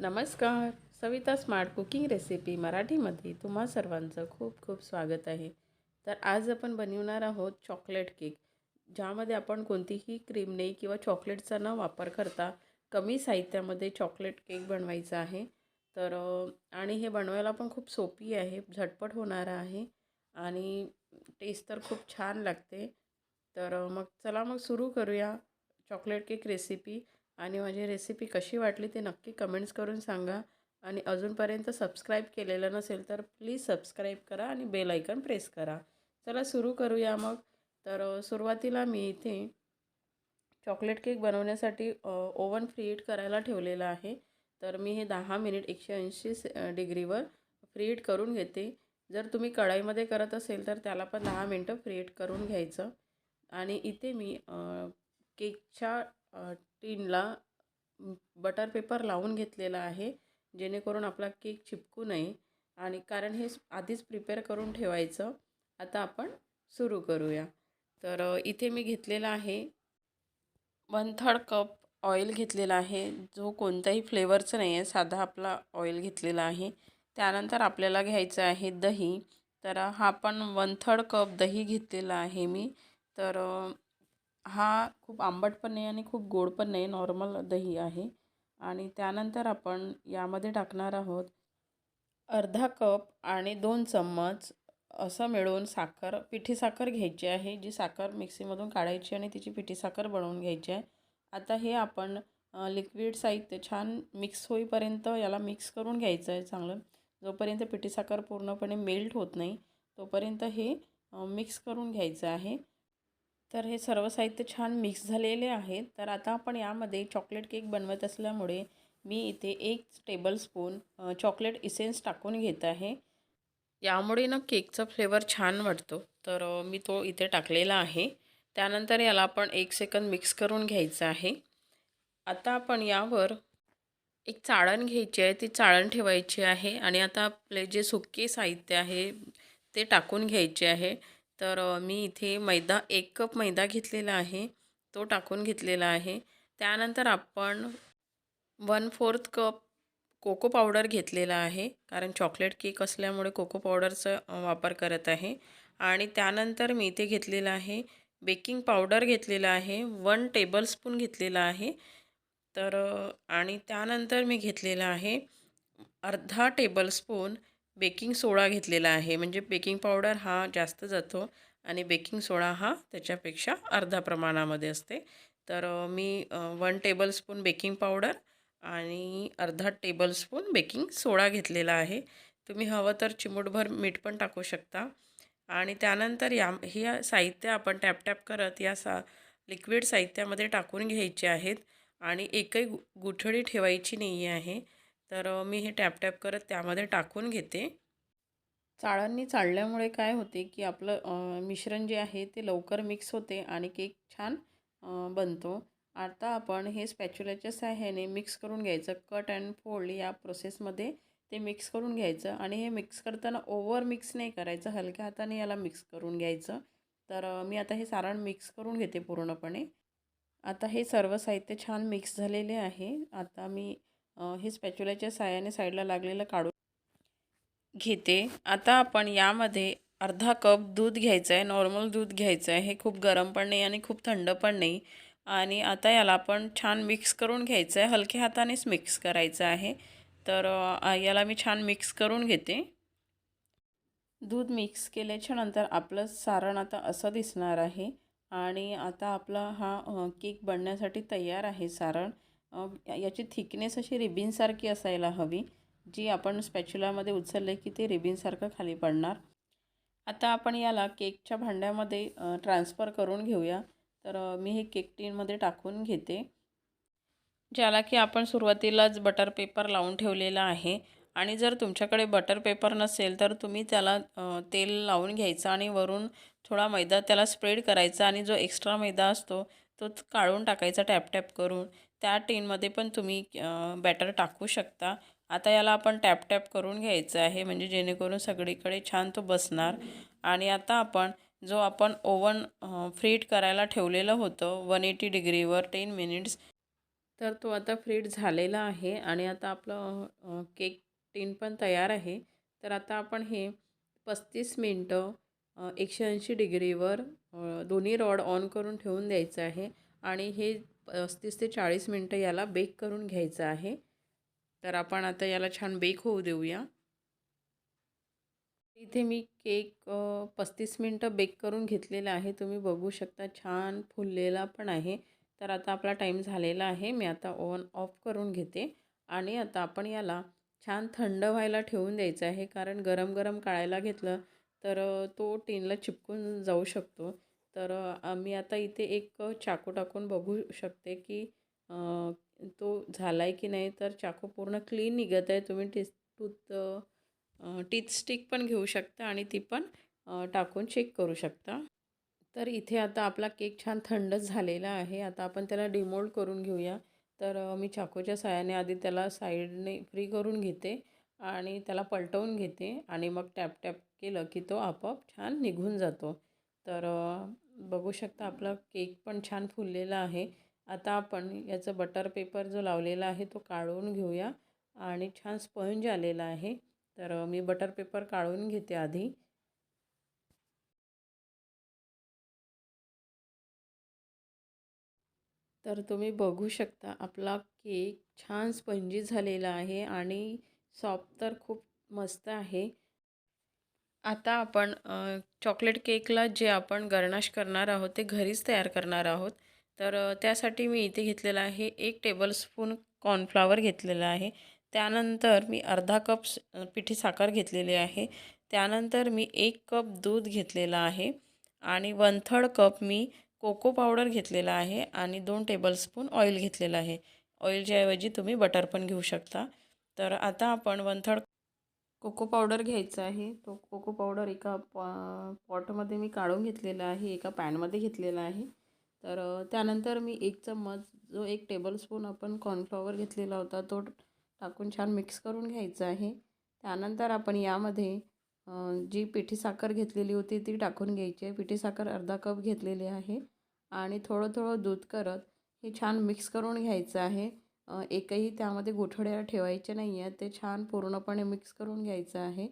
नमस्कार. Savita smart cooking recipe मराठीमध्ये तुम्हा सर्वांचं खूप खूप स्वागत आहे. तर आज आपण बनवणार आहोत चॉकलेट केक ज्यामध्ये आपण कोणतीही क्रीम नाही किंवा चॉकलेटचा न वापर करता कमी साहित्यामध्ये चॉकलेट केक बनवायचा आहे. तर आणि हे बनवायला पण खूप सोपी आहे झटपट होणारं आहे आणि टेस्ट तर खूप छान लागते. तर मग चला मग सुरू करूया चॉकलेट केक रेसिपी. आणि माझी रेसिपी कशी वाटली ते नक्की कमेंट्स करून सांगा. आणि अजूनपर्यंत सबस्क्राईब केलेलं नसेल तर प्लीज सबस्क्राईब करा आणि बेल ऐकन प्रेस करा. चला सुरू करूया मग. तर सुरुवातीला मी इथे चॉकलेट केक बनवण्यासाठी ओव्हन फ्रीहीट करायला ठेवलेलं आहे. तर मी हे दहा मिनिट एकशे ऐंशी डिग्रीवर फ्रीहीट करून घेते. जर तुम्ही कढाईमध्ये करत असेल तर त्याला पण दहा मिनटं फ्रीहीट करून घ्यायचं. आणि इथे मी केकच्या टीनला बटर पेपर लावून घेतलेला आहे जेणेकरून आपला केक चिपकू नये. आणि कारण हे आधीच प्रिपेअर करून ठेवायचं आता आपण सुरू करूया. तर इथे मी घेतलेला आहे वन थर्ड कप ऑइल घेतलेला आहे. जो कोणत्याही फ्लेवरचं नाही आहे साधा आपला ऑइल घेतलेला आहे. त्यानंतर आपल्याला घ्यायचं आहे दही. तर हा पण वन थर्ड कप दही घेतलेला आहे मी. तर हा खूप आंबट पण नाही आणि खूप गोड पण नाही नॉर्मल दही आहे. आणि त्यानंतर आपण यामध्ये टाकणार आहोत अर्धा कप आणि दोन चम्मच असं मिळून साखर पिठी साखर घ्यायची आहे जी साखर मिक्सीमधून काढायची आणि तिची पिठी साखर बनवून घ्यायची आहे. आता हे आपण लिक्विड साहित्य छान मिक्स होईपर्यंत याला मिक्स करून घ्यायचं आहे चांगलं. जोपर्यंत पिठी साखर पूर्णपणे मेल्ट होत नाही तोपर्यंत हे मिक्स करून घ्यायचं आहे. तर हे सर्व साहित्य छान मिक्स झालेले आहे तर आता आपण यामध्ये चॉकलेट केक बनवत असल्यामुळे मी इथे एक टेबलस्पून चॉकलेट इसेन्स टाकून घेत आहे. यामुळे ना केकचा फ्लेवर छान वाटतो तर मी तो इथे टाकलेला आहे. त्यानंतर याला आपण एक सेकंद मिक्स करून घ्यायचं आहे. आता आपण यावर एक चाळण घ्यायची आहे. ती चाळण ठेवायची आहे आणि आता आपले जे सुके साहित्य आहे ते टाकून घ्यायचे आहे. तर मी इथे मैदा एक कप मैदा घेतलेला आहे. तो टाकून घेतलेला आहे. त्यानंतर आपण one fourth cup cocoa powder घेतलेला आहे. कारण चॉकलेट केक असल्यामुळे कोको पावडरचा वापर करत आहे. आणि त्यानंतर मी इथे घेतलेलं आहे बेकिंग पावडर घेतलेला आहे. वन टेबलस्पून घेतलेला आहे. तर आणि त्यानंतर मी घेतलेला आहे अर्धा टेबलस्पून बेकिंग सोडा घेतलेला आहे. म्हणजे बेकिंग पावडर हा जास्त जातो आणि बेकिंग सोडा हा त्याच्यापेक्षा अर्धा प्रमाणामध्ये असते. तर मी वन टेबलस्पून बेकिंग पावडर आणि अर्धा टेबलस्पून बेकिंग सोडा घेतलेला आहे. तुम्ही हवं तर चिमूटभर मीठ पण टाकू शकता. आणि त्यानंतर या हे साहित्य आपण टॅप टॅप करत या सा लिक्विड साहित्यामध्ये टाकून घ्यायचे आहेत. आणि एकही गु गुठळी ठेवायची नाही आहे. तर मी हे टॅप टॅप करत त्यामध्ये टाकून घेते. चाळांनी चाळल्यामुळे काय होते की आपलं मिश्रण जे आहे ते लवकर मिक्स होते आणि केक छान बनतो. आता आपण हे स्पॅच्युलाच्या सहाय्याने मिक्स करून घ्यायचं. कट अँड फोल्ड या प्रोसेसमध्ये ते मिक्स करून घ्यायचं आणि हे मिक्स करताना ओव्हर मिक्स नाही करायचं. हलक्या हाताने याला मिक्स करून घ्यायचं. तर मी आता हे सारण मिक्स करून घेते पूर्णपणे. आता हे सर्व साहित्य छान मिक्स झालेले आहे. आता मी हे स्पॅच्युलाच्या साहाय्याने साईडला लागलेलं काढून घेते. आता आपण यामध्ये अर्धा कप दूध घ्यायचं आहे नॉर्मल दूध घ्यायचं आहे हे खूप गरम पण नाही आणि खूप थंड पण नाही. आणि आता याला आपण छान मिक्स करून घ्यायचं आहे हलक्या हातानेच मिक्स करायचं आहे. तर याला मी छान मिक्स करून घेते. दूध मिक्स केल्याच्यानंतर आपलं सारण आता असं दिसणार आहे. आणि आता आपला हा केक बनण्यासाठी तयार आहे सारण. याची थिकनेस अशी रिबिनसारखी असायला हवी जी आपण स्पॅच्युलामध्ये उचलले की ते रिबिनसारखं खाली पडणार. आता आपण याला केकच्या भांड्यामध्ये ट्रान्सफर करून घेऊया. तर मी हे केक टीनमध्ये टाकून घेते. ज्याला की आपण सुरुवातीलाच बटर पेपर लावून ठेवलेला आहे. आणि जर तुमच्याकडे बटर पेपर नसेल तर तुम्ही त्याला तेल लावून घ्यायचं आणि वरून थोडा मैदा त्याला स्प्रेड करायचा आणि जो एक्स्ट्रा मैदा असतो तो काढून टाकायचा टॅप टॅप करून. त्या टीनमध्ये पण तुम्ही बॅटर टाकू शकता. आता याला आपण टॅप टॅप करून घ्यायचं आहे म्हणजे जेणेकरून सगळीकडे छान तो बसणार. आणि आता आपण जो आपण ओवन फ्रीट करायला ठेवलेलं होतं वन एटी डिग्रीवर टेन मिनिट्स तर तो आता फ्रीट झालेला आहे. आणि आता आपलं केक टीन पण तयार आहे. तर आता आपण हे पस्तीस मिनटं एकशे ऐंशी डिग्रीवर दोन्ही रॉड ऑन करून ठेवून द्यायचं आहे. आणि हे पस्तीस ते चाळीस मिनटं याला बेक करून घ्यायचं आहे. तर आपण आता याला छान बेक होऊ देऊया. इथे मी केक पस्तीस मिनटं बेक करून घेतलेला आहे. तुम्ही बघू शकता छान फुललेला पण आहे. तर आता आपला टाईम झालेला आहे. मी आता ओव्हन ऑफ करून घेते. आणि आता आपण याला छान थंड व्हायला ठेवून द्यायचं आहे. कारण गरम गरम काढायला घेतलं तर तो टीनला चिपकून जाऊ शकतो. तर मी आता इथे एक चाकू टाकून बघू शकते की तो झाला आहे की नाही. तर चाकू पूर्ण क्लीन निघत आहे. तुम्ही टिस टूथ टीथ स्टिक पण घेऊ शकता आणि ती पण टाकून चेक करू शकता. तर इथे आता आपला केक छान थंडच झालेला आहे. आता आपण त्याला डिमोल्ड करून घेऊया. तर मी चाकूच्या सहाय्याने आधी त्याला साईडने फ्री करून घेते आणि त्याला पलटवून घेते आणि मग टॅप टॅप केलं की तो आपोआप छान निघून जातो. तर बघू शकता आपला केक पण छान फुललेला आहे. आता आपण याचं बटर पेपर जो लावलेला आहे तो काढून घेऊया आणि छान स्पंज आलेला आहे. तर मी बटर पेपर काढून घेते आधी. तर तुम्ही बघू शकता आपला केक छान स्पंजी झालेला आहे आणि सॉफ्ट तर खूप मस्त आहे. आता आपण चॉकलेट केकला जे आपण गरनाश करणार आहोत ते घरीच तयार करणार आहोत. तर त्यासाठी मी इथे घेतलेलं आहे एक टेबलस्पून कॉर्नफ्लावर घेतलेला आहे. त्यानंतर मी अर्धा कप पिठी साखर घेतलेली आहे. त्यानंतर मी एक कप दूध घेतलेला आहे. आणि वन थर्ड कप मी कोको पावडर घेतलेला आहे. आणि दोन टेबलस्पून ऑइल घेतलेलं आहे. ऑइलच्या ऐवजी तुम्ही बटर पण घेऊ शकता. तर आता आपण वन थर्ड कोको पावडर घ्यायचा आहे. तो कोको पावडर एका पॉ पॉटमध्ये मी काढून घेतलेला आहे एका पॅनमध्ये घेतलेला आहे. तर त्यानंतर मी एक चम्मच जो एक टेबलस्पून आपण कॉर्नफ्लॉवर घेतलेला होता तो टाकून छान मिक्स करून घ्यायचा आहे. त्यानंतर आपण यामध्ये जी पिठी साखर घेतलेली होती ती टाकून घ्यायची आहे. पिठी साखर अर्धा कप घेतलेली आहे. आणि थोडं थोडं दूध करत हे छान मिक्स करून घ्यायचं आहे. एकही त्यामध्ये गोठड्या ठेवायचे नाही आहेत ते छान पूर्णपणे मिक्स करून घ्यायचं आहे.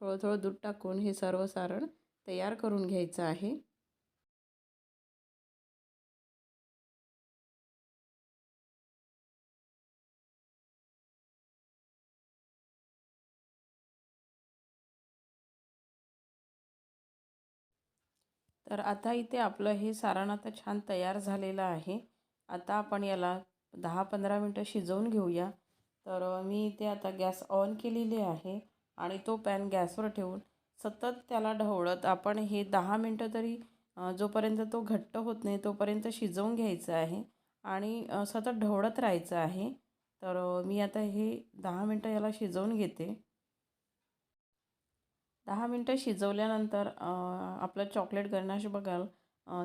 थोडं थोडं दूध टाकून हे सर्व सारण तयार करून घ्यायचं आहे. तर आता इथे आपलं हे सारण आता छान तयार झालेलं आहे. आता आपण याला दहा पंधरा मिनटं शिजवून घेऊया. तर मी इथे आता गॅस ऑन केलेली आहे आणि तो पॅन गॅसवर ठेवून सतत त्याला ढवळत आपण हे दहा मिनटं तरी जोपर्यंत तो घट्ट होत नाही तोपर्यंत शिजवून घ्यायचं आहे आणि सतत ढवळत राहायचं आहे. तर मी आता हे दहा मिनटं याला शिजवून घेते. दहा मिनटं शिजवल्यानंतर आपलं चॉकलेट गरनाश बघाल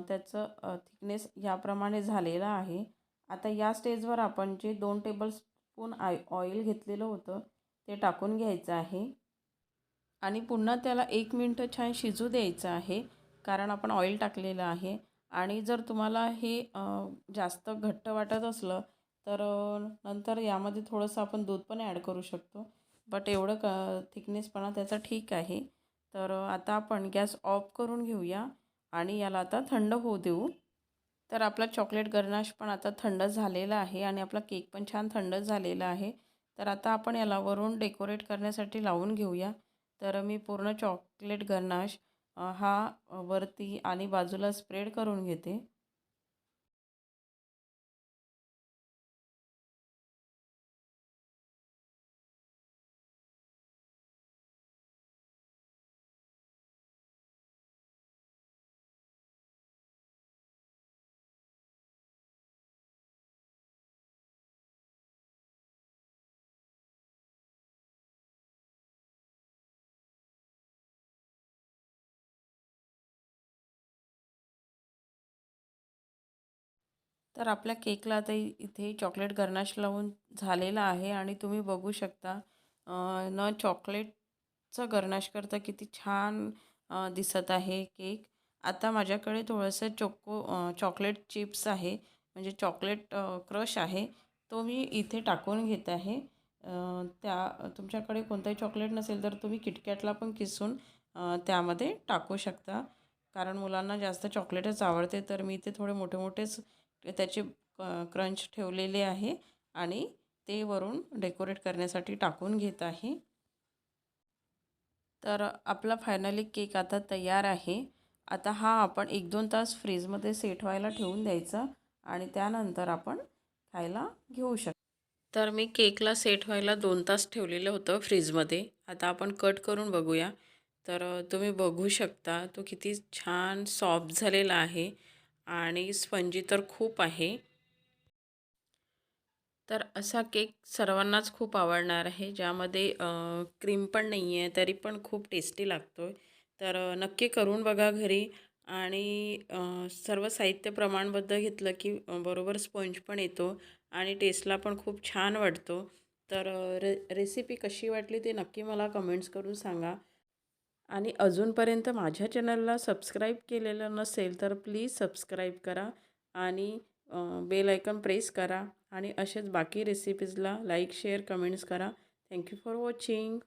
त्याचं थिकनेस याप्रमाणे झालेलं आहे. आता या स्टेजवर आपण जे दोन टेबलस्पून आय ऑइल घेतलेलं होतं ते टाकून घ्यायचं आहे. आणि पुन्हा त्याला एक मिनटं छान शिजू द्यायचं आहे कारण आपण ऑइल टाकलेलं आहे. आणि जर तुम्हाला हे जास्त घट्ट वाटत असलं तर नंतर यामध्ये थोडंसं आपण दूध पण ॲड करू शकतो. बट एवढं क थिकनेसपणा त्याचा ठीक आहे. तर आता आपण गॅस ऑफ करून घेऊया. आणि याला आता थंड होऊ देऊ. तर आपला चॉकलेट गरनाश पण आता थंड झालेला आहे आणि आपला केक पण छान थंड झालेला आहे. तर आता आपण याला वरून डेकोरेट करण्यासाठी लावून घेऊया. तर मी पूर्ण चॉकलेट गरनाश हा वरती आणि बाजूला स्प्रेड करून घेते. तर आपल्या केकला आता इथे चॉकलेट गरनाश लावून झालेला आहे आणि तुम्ही बघू शकता न चॉकलेटचं गरनाश करता किती छान दिसत आहे केक. आता माझ्याकडे थोडंसं चोको चॉकलेट चिप्स आहे म्हणजे चॉकलेट क्रश आहे तो मी इथे टाकून घेत आहे. त्या तुमच्याकडे कोणताही चॉकलेट नसेल तर तुम्ही किटकॅटला पण किसून त्यामध्ये टाकू शकता. कारण मुलांना जास्त चॉकलेटच आवडते तर मी इथे थोडे मोठे मोठेच त्याचे क्रंच ठेवलेले आहे आणि ते वरून डेकोरेट करण्यासाठी टाकून घेत आहे. तर आपला फायनली केक आता तयार आहे. आता हा आपण एक दोन तास फ्रीजमध्ये सेट व्हायला ठेवून द्यायचा आणि त्यानंतर आपण खायला घेऊ शकतो तर मी केकला सेट व्हायला दोन तास ठेवलेलं होतं फ्रीजमध्ये. आता आपण कट करून बघूया. तर तुम्ही बघू शकता तो किती छान सॉफ्ट झालेला आहे. आणि स्पंजी तर खूप आहे. तर असा केक सर्वांनाच खूप आवडणार आहे. ज्यामध्ये क्रीम पण नाही आहे तरी पण खूप टेस्टी लागतो आहे तर नक्की करून बघा घरी. आणि सर्व साहित्य प्रमाणबद्ध घेतलं की बरोबर स्पंज पण येतो आणि टेस्टला पण खूप छान वाटतो. तर रे रेसिपी कशी वाटली ते नक्की मला कमेंट्स करून सांगा. आणि अजूनपर्यंत माझ्या चॅनलला सबस्क्राईब केलेलं नसेल तर प्लीज सबस्क्राईब करा आणि बेल आयकन प्रेस करा आणि असेच बाकी रेसिपीजला लाईक शेअर कमेंट्स करा. Thank you for watching